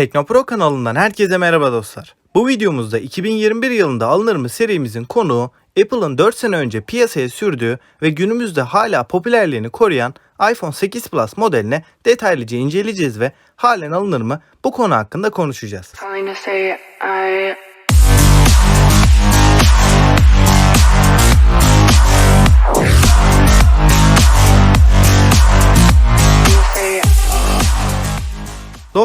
Teknopro kanalından herkese merhaba dostlar. Bu videomuzda 2021 yılında alınır mı serimizin konuğu Apple'ın 4 sene önce piyasaya sürdüğü ve günümüzde hala popülerliğini koruyan iPhone 8 Plus modeline detaylıca inceleyeceğiz ve halen alınır mı bu konu hakkında konuşacağız.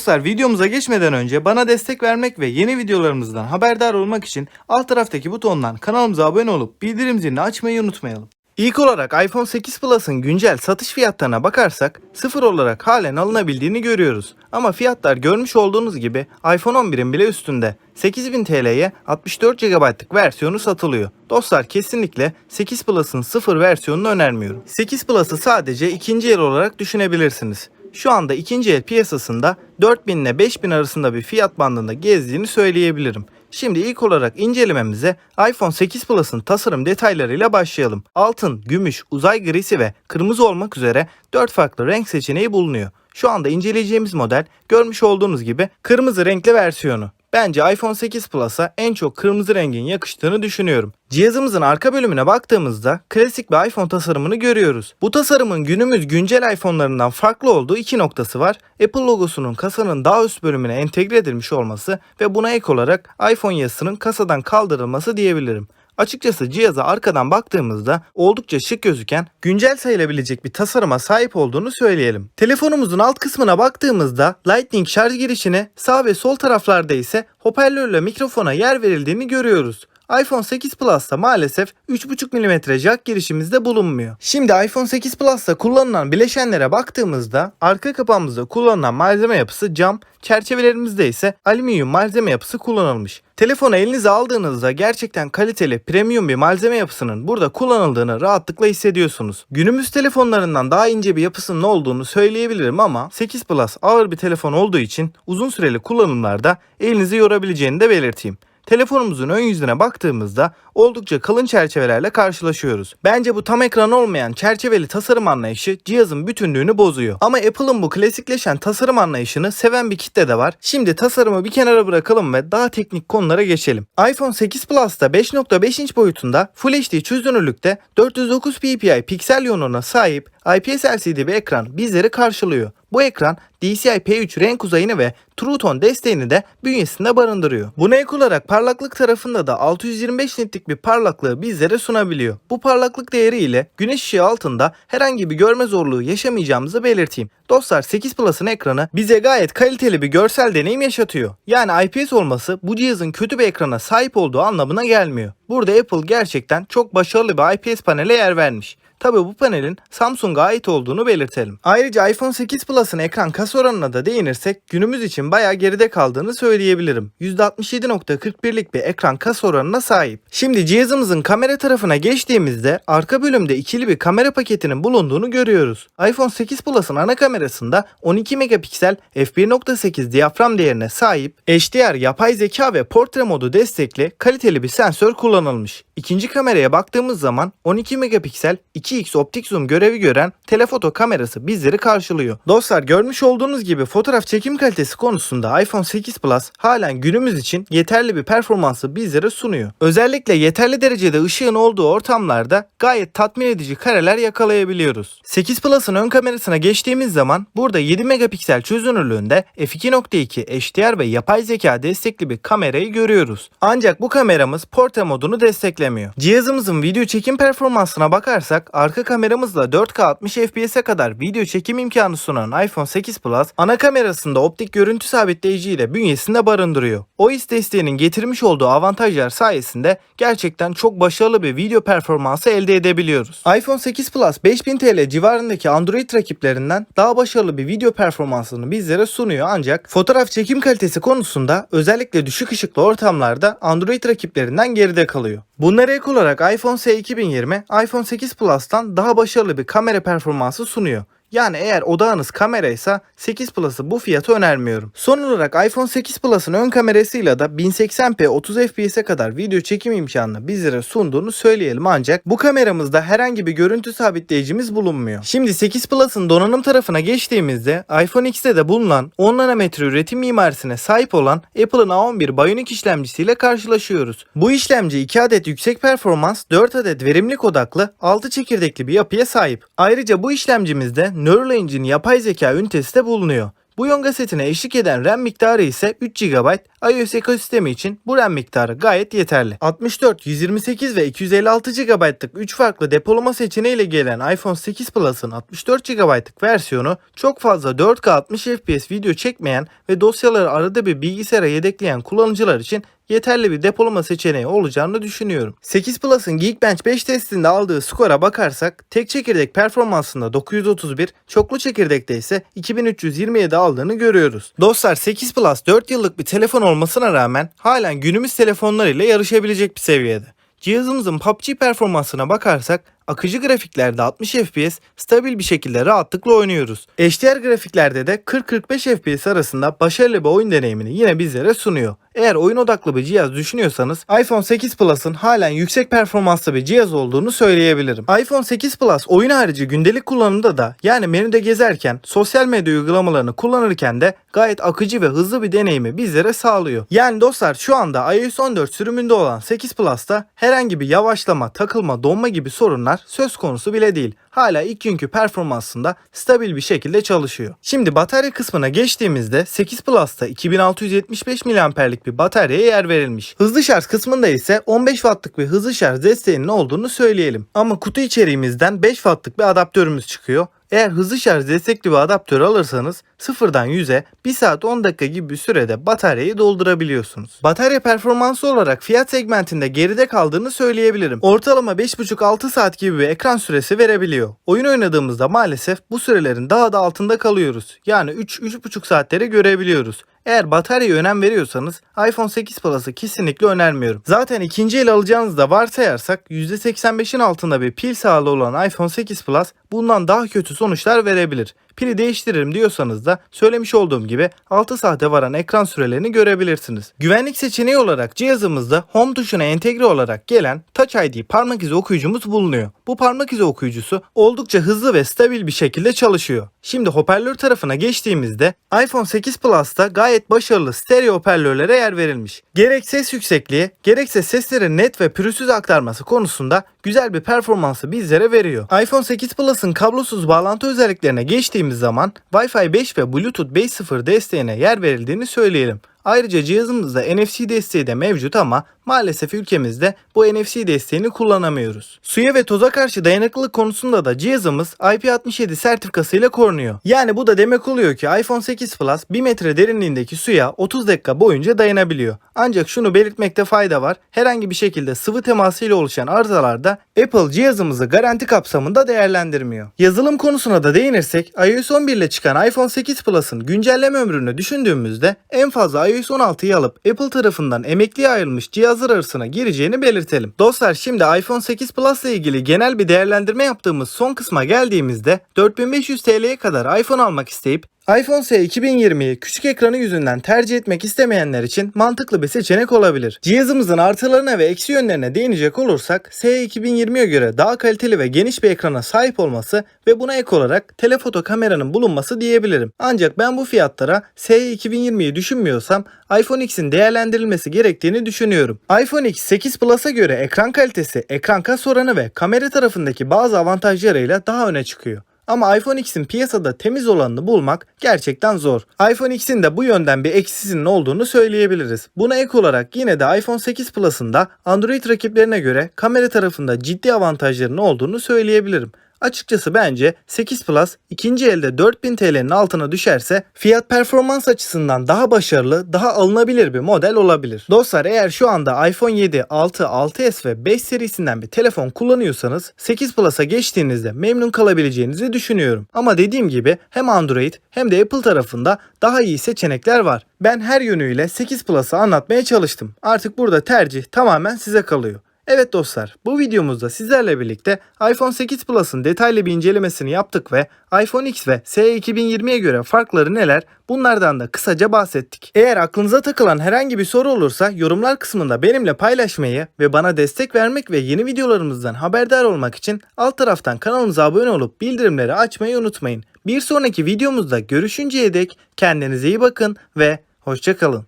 Dostlar videomuza geçmeden önce bana destek vermek ve yeni videolarımızdan haberdar olmak için alt taraftaki butondan kanalımıza abone olup bildirim zilini açmayı unutmayalım. İlk olarak iPhone 8 Plus'ın güncel satış fiyatlarına bakarsak sıfır olarak halen alınabildiğini görüyoruz. Ama fiyatlar görmüş olduğunuz gibi iPhone 11'in bile üstünde. 8000 TL'ye 64 GB'lık versiyonu satılıyor. Dostlar kesinlikle 8 Plus'ın sıfır versiyonunu önermiyorum. 8 Plus'ı sadece ikinci el olarak düşünebilirsiniz. Şu anda ikinci el piyasasında 4000 ile 5000 arasında bir fiyat bandında gezdiğini söyleyebilirim. Şimdi ilk olarak incelememize iPhone 8 Plus'ın tasarım detaylarıyla başlayalım. Altın, gümüş, uzay grisi ve kırmızı olmak üzere 4 farklı renk seçeneği bulunuyor. Şu anda inceleyeceğimiz model görmüş olduğunuz gibi kırmızı renkli versiyonu. Bence iPhone 8 Plus'a en çok kırmızı rengin yakıştığını düşünüyorum. Cihazımızın arka bölümüne baktığımızda klasik bir iPhone tasarımını görüyoruz. Bu tasarımın günümüz güncel iPhone'larından farklı olduğu iki noktası var. Apple logosunun kasanın daha üst bölümüne entegre edilmiş olması ve buna ek olarak iPhone yazısının kasadan kaldırılması diyebilirim. Açıkçası cihaza arkadan baktığımızda oldukça şık gözüken, güncel sayılabilecek bir tasarıma sahip olduğunu söyleyelim. Telefonumuzun alt kısmına baktığımızda Lightning şarj girişine, sağ ve sol taraflarda ise hoparlörle mikrofona yer verildiğini görüyoruz iPhone 8 Plus'ta maalesef 3.5 mm jack girişimizde bulunmuyor. Şimdi iPhone 8 Plus'ta kullanılan bileşenlere baktığımızda arka kapağımızda kullanılan malzeme yapısı cam, çerçevelerimizde ise alüminyum malzeme yapısı kullanılmış. Telefonu elinize aldığınızda gerçekten kaliteli, premium bir malzeme yapısının burada kullanıldığını rahatlıkla hissediyorsunuz. Günümüz telefonlarından daha ince bir yapısının olduğunu söyleyebilirim ama 8 Plus ağır bir telefon olduğu için uzun süreli kullanımlarda elinizi yorabileceğini de belirteyim. Telefonumuzun ön yüzüne baktığımızda oldukça kalın çerçevelerle karşılaşıyoruz. Bence bu tam ekran olmayan çerçeveli tasarım anlayışı cihazın bütünlüğünü bozuyor. Ama Apple'ın bu klasikleşen tasarım anlayışını seven bir kitle de var. Şimdi tasarımı bir kenara bırakalım ve daha teknik konulara geçelim. iPhone 8 Plus'ta 5.5 inç boyutunda Full HD çözünürlükte 409 ppi piksel yoğunluğuna sahip IPS LCD bir ekran bizleri karşılıyor. Bu ekran DCI-P3 renk uzayını ve True Tone desteğini de bünyesinde barındırıyor. Buna ek olarak parlaklık tarafında da 625 nitlik bir parlaklığı bizlere sunabiliyor. Bu parlaklık değeri ile güneş ışığı altında herhangi bir görme zorluğu yaşamayacağımızı belirteyim. Dostlar 8 Plus'ın ekranı bize gayet kaliteli bir görsel deneyim yaşatıyor. Yani IPS olması bu cihazın kötü bir ekrana sahip olduğu anlamına gelmiyor. Burada Apple gerçekten çok başarılı bir IPS panele yer vermiş. Tabi bu panelin Samsung'a ait olduğunu belirtelim. Ayrıca iPhone 8 Plus'ın ekran kas oranına da değinirsek günümüz için bayağı geride kaldığını söyleyebilirim. %67.41'lik bir ekran kas oranına sahip. Şimdi cihazımızın kamera tarafına geçtiğimizde arka bölümde ikili bir kamera paketinin bulunduğunu görüyoruz. iPhone 8 Plus'ın ana kamerasında 12 megapiksel f1.8 diyafram değerine sahip HDR yapay zeka ve portre modu destekli kaliteli bir sensör kullanılmış. İkinci kameraya baktığımız zaman 12 megapiksel 2x optik zoom görevi gören telefoto kamerası bizleri karşılıyor. Dostlar görmüş olduğunuz gibi fotoğraf çekim kalitesi konusunda iPhone 8 Plus halen günümüz için yeterli bir performansı bizlere sunuyor. Özellikle yeterli derecede ışığın olduğu ortamlarda gayet tatmin edici kareler yakalayabiliyoruz. 8 Plus'ın ön kamerasına geçtiğimiz zaman burada 7 megapiksel çözünürlüğünde f2.2 HDR ve yapay zeka destekli bir kamerayı görüyoruz. Ancak bu kameramız portre modunu desteklemiyor. Cihazımızın video çekim performansına bakarsak arka kameramızla 4K 60 FPS'e kadar video çekim imkanı sunan iPhone 8 Plus ana kamerasında optik görüntü sabitleyici ile bünyesinde barındırıyor. OIS desteğinin getirmiş olduğu avantajlar sayesinde gerçekten çok başarılı bir video performansı elde edebiliyoruz. iPhone 8 Plus 5000 TL civarındaki Android rakiplerinden daha başarılı bir video performansını bizlere sunuyor ancak fotoğraf çekim kalitesi konusunda özellikle düşük ışıklı ortamlarda Android rakiplerinden geride kalıyor. Bunlara ek olarak iPhone SE 2020 iPhone 8 Plus'tan daha başarılı bir kamera performansı sunuyor. Yani eğer odağınız kameraysa 8 Plus'ı bu fiyata önermiyorum. Son olarak iPhone 8 Plus'ın ön kamerasıyla da 1080p 30 fps'e kadar video çekim imkanını bizlere sunduğunu söyleyelim ancak bu kameramızda herhangi bir görüntü sabitleyicimiz bulunmuyor. Şimdi 8 Plus'ın donanım tarafına geçtiğimizde iPhone X'te de bulunan 10 nanometre üretim mimarisine sahip olan Apple'ın A11 Bionic işlemcisiyle karşılaşıyoruz. Bu işlemci 2 adet yüksek performans, 4 adet verimlilik odaklı, 6 çekirdekli bir yapıya sahip. Ayrıca bu işlemcimizde Neural Engine yapay zeka ünitesi de bulunuyor. Bu Yonga setine eşlik eden RAM miktarı ise 3 GB. iOS ekosistemi için bu RAM miktarı gayet yeterli. 64, 128 ve 256 GB'lık 3 farklı depolama seçeneğiyle gelen iPhone 8 Plus'ın 64 GB'lık versiyonu çok fazla 4K 60 FPS video çekmeyen ve dosyaları arada bir bilgisayara yedekleyen kullanıcılar için yeterli bir depolama seçeneği olacağını düşünüyorum. 8 Plus'ın Geekbench 5 testinde aldığı skora bakarsak tek çekirdek performansında 931, çoklu çekirdekte ise 2327 aldığını görüyoruz. Dostlar 8 Plus 4 yıllık bir telefon olmasına rağmen halen günümüz telefonlarıyla yarışabilecek bir seviyede. Cihazımızın PUBG performansına bakarsak akıcı grafiklerde 60 FPS stabil bir şekilde rahatlıkla oynuyoruz. HDR grafiklerde de 40-45 FPS arasında başarılı bir oyun deneyimini yine bizlere sunuyor. Eğer oyun odaklı bir cihaz düşünüyorsanız iPhone 8 Plus'ın halen yüksek performanslı bir cihaz olduğunu söyleyebilirim. iPhone 8 Plus oyun harici gündelik kullanımda da yani menüde gezerken, sosyal medya uygulamalarını kullanırken de gayet akıcı ve hızlı bir deneyimi bizlere sağlıyor. Yani dostlar şu anda iOS 14 sürümünde olan 8 Plus'ta herhangi bir yavaşlama, takılma, donma gibi sorunlar söz konusu bile değil. Hala ilk günkü performansında stabil bir şekilde çalışıyor. Şimdi batarya kısmına geçtiğimizde 8 Plus'ta 2675 mAh'lik bir bataryaya yer verilmiş. Hızlı şarj kısmında ise 15 Watt'lık bir hızlı şarj desteğinin olduğunu söyleyelim. Ama kutu içeriğimizden 5 Watt'lık bir adaptörümüz çıkıyor. Eğer hızlı şarj destekli bir adaptör alırsanız sıfırdan 100'e 1 saat 10 dakika gibi bir sürede bataryayı doldurabiliyorsunuz. Batarya performansı olarak fiyat segmentinde geride kaldığını söyleyebilirim. Ortalama 5,5-6 saat gibi bir ekran süresi verebiliyor. Oyun oynadığımızda maalesef bu sürelerin daha da altında kalıyoruz. Yani 3-3,5 saatleri görebiliyoruz. Eğer bataryaya önem veriyorsanız iPhone 8 Plus'ı kesinlikle önermiyorum. Zaten ikinci el alacağınızı da varsayarsak %85'in altında bir pil sağlığı olan iPhone 8 Plus bundan daha kötü sonuçlar verebilir. Pili değiştiririm diyorsanız da söylemiş olduğum gibi 6 saate varan ekran sürelerini görebilirsiniz. Güvenlik seçeneği olarak cihazımızda Home tuşuna entegre olarak gelen Touch ID parmak izi okuyucumuz bulunuyor. Bu parmak izi okuyucusu oldukça hızlı ve stabil bir şekilde çalışıyor. Şimdi hoparlör tarafına geçtiğimizde iPhone 8 Plus'ta gayet başarılı stereo hoparlörlere yer verilmiş. Gerek ses yüksekliği gerekse seslerin net ve pürüzsüz aktarması konusunda güzel bir performansı bizlere veriyor. iPhone 8 Plus'ın kablosuz bağlantı özelliklerine geçtiğimiz zaman Wi-Fi 5 ve Bluetooth 5.0 desteğine yer verildiğini söyleyelim. Ayrıca cihazımızda NFC desteği de mevcut ama maalesef ülkemizde bu NFC desteğini kullanamıyoruz. Suya ve toza karşı dayanıklılık konusunda da cihazımız IP67 sertifikasıyla korunuyor. Yani bu da demek oluyor ki iPhone 8 Plus 1 metre derinliğindeki suya 30 dakika boyunca dayanabiliyor. Ancak şunu belirtmekte fayda var. Herhangi bir şekilde sıvı temasıyla oluşan arızalarda Apple cihazımızı garanti kapsamında değerlendirmiyor. Yazılım konusuna da değinirsek iOS 11 ile çıkan iPhone 8 Plus'ın güncelleme ömrünü düşündüğümüzde en fazla iOS 16'yı alıp Apple tarafından emekliye ayrılmış cihazlar arasına gireceğini belirtelim. Dostlar şimdi iPhone 8 Plus ile ilgili genel bir değerlendirme yaptığımız son kısma geldiğimizde 4500 TL'ye kadar iPhone almak isteyip iPhone SE 2020'yi küçük ekranı yüzünden tercih etmek istemeyenler için mantıklı bir seçenek olabilir. Cihazımızın artılarına ve eksi yönlerine değinecek olursak SE 2020'ye göre daha kaliteli ve geniş bir ekrana sahip olması ve buna ek olarak telefoto kameranın bulunması diyebilirim. Ancak ben bu fiyatlara SE 2020'yi düşünmüyorsam iPhone X'in değerlendirilmesi gerektiğini düşünüyorum. iPhone X 8 Plus'a göre ekran kalitesi, ekran kas oranı ve kamera tarafındaki bazı avantajlarıyla daha öne çıkıyor. Ama iPhone X'in piyasada temiz olanını bulmak gerçekten zor. iPhone X'in de bu yönden bir eksisinin olduğunu söyleyebiliriz. Buna ek olarak yine de iPhone 8 Plus'ın da Android rakiplerine göre kamera tarafında ciddi avantajlarının olduğunu söyleyebilirim. Açıkçası bence 8 Plus ikinci elde 4000 TL'nin altına düşerse fiyat performans açısından daha başarılı, daha alınabilir bir model olabilir. Dostlar eğer şu anda iPhone 7, 6, 6s ve 5 serisinden bir telefon kullanıyorsanız 8 Plus'a geçtiğinizde memnun kalabileceğinizi düşünüyorum. Ama dediğim gibi hem Android hem de Apple tarafında daha iyi seçenekler var. Ben her yönüyle 8 Plus'ı anlatmaya çalıştım. Artık burada tercih tamamen size kalıyor. Evet dostlar, bu videomuzda sizlerle birlikte iPhone 8 Plus'ın detaylı bir incelemesini yaptık ve iPhone X ve SE 2020'ye göre farkları neler bunlardan da kısaca bahsettik. Eğer aklınıza takılan herhangi bir soru olursa yorumlar kısmında benimle paylaşmayı ve bana destek vermek ve yeni videolarımızdan haberdar olmak için alt taraftan kanalımıza abone olup bildirimleri açmayı unutmayın. Bir sonraki videomuzda görüşünceye dek kendinize iyi bakın ve hoşçakalın.